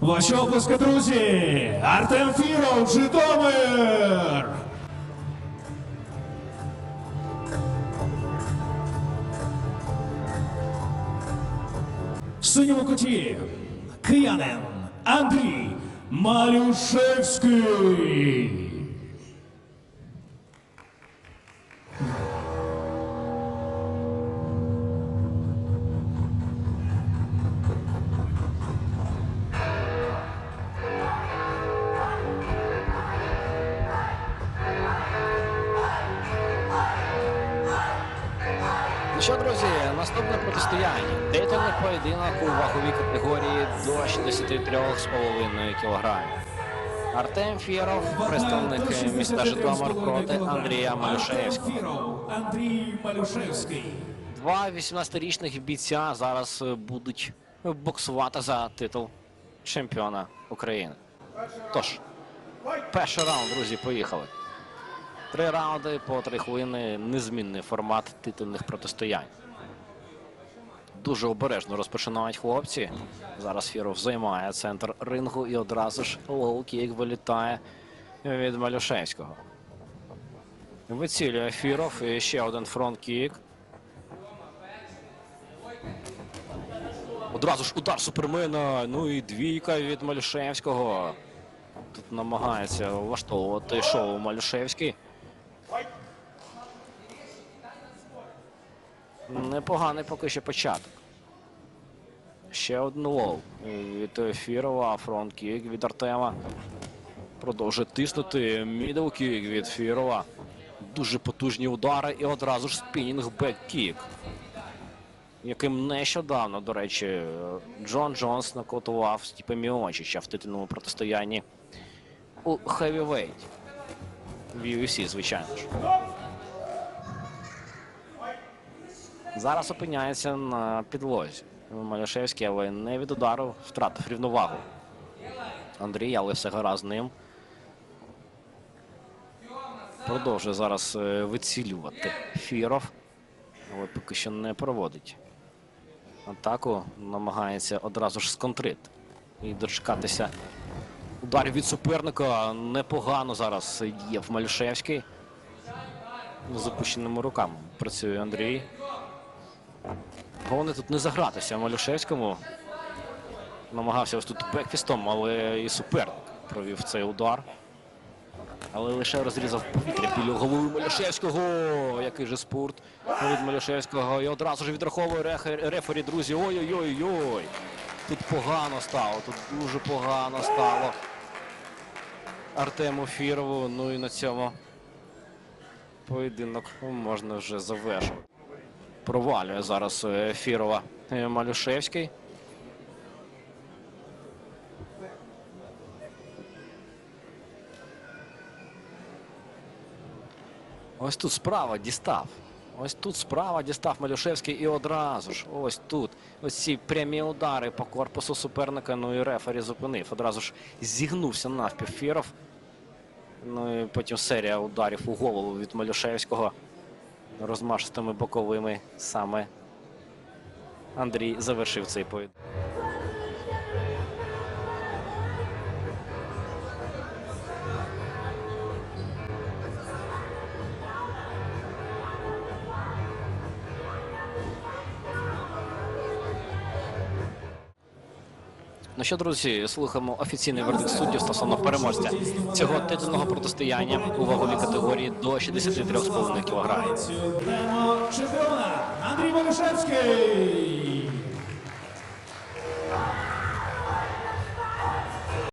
Ваші обласки, друзі! Артем Фіров, Житомир! В синьому куті киянин Андрій Малюшевський. Що, друзі, наступне протистояння. Титульний поєдинок у ваговій категорії до 63,5 кг. Артем Фєров, представник міста Житомир проти Андрія Малюшевського. Андрій Малюшевський. Два 18-річних бійця зараз будуть боксувати за титул чемпіона України. Тож, перший раунд, друзі, поїхали. Три раунди по три хвилини незмінний формат титульних протистоянь. Дуже обережно розпочинають хлопці. Зараз Фіров займає центр рингу і одразу ж лоу-кік вилітає від Малюшевського. Вицілює Фіров і ще один фронт-кік. Одразу ж удар супермена. Ну і двійка від Малюшевського. Тут намагається влаштовувати шоу Малюшевський. Непоганий поки що початок. Ще один лоу від Фірова, фронт-кік від Артема. Продовжує тиснути мідл-кік від Фірова. Дуже потужні удари і одразу ж спінінг бек-кік. Яким нещодавно, до речі, Джон Джонс накотував Стіпа Міончича в титульному протистоянні у Heavyweight. В UFC, звичайно ж. Зараз опиняється на підлозі. Малюшевський, але не від удару втратив рівновагу. Андрій, але все гаразд ним. Продовжує зараз е, вицілювати Фіров, але поки що не проводить. Атаку намагається одразу ж сконтрити і дочекатися ударів від суперника. Непогано зараз діє в Малюшевський. З опущеними руками працює Андрій. Головне тут не загратися Малюшевському. Намагався ось тут бекфістом, але і суперник провів цей удар. Але лише розрізав повітря біля голови Малюшевського. Який же спорт від Малюшевського. І одразу ж відраховує рефері, друзі. Ой-ой-ой-ой. Тут погано стало, тут дуже погано стало. Артему Фірову. Ну і на цьому поєдинок можна вже завершувати. Провалює зараз е, Фірова е, Малюшевський. Ось тут справа дістав. Ось тут справа дістав Малюшевський і одразу ж. Ось тут. Ось ці прямі удари по корпусу суперника. Ну і рефері зупинив. Одразу ж зігнувся навпів Фіров. Ну і потім серія ударів у голову від Малюшевського розмашистими боковими саме Андрій завершив цей поєдинок. Ну що, друзі, слухаємо офіційний вердикт суддів стосовно переможця цього титульного протистояння у ваговій категорії до 63,5 кг. Чемпіона Андрій Малюшевський.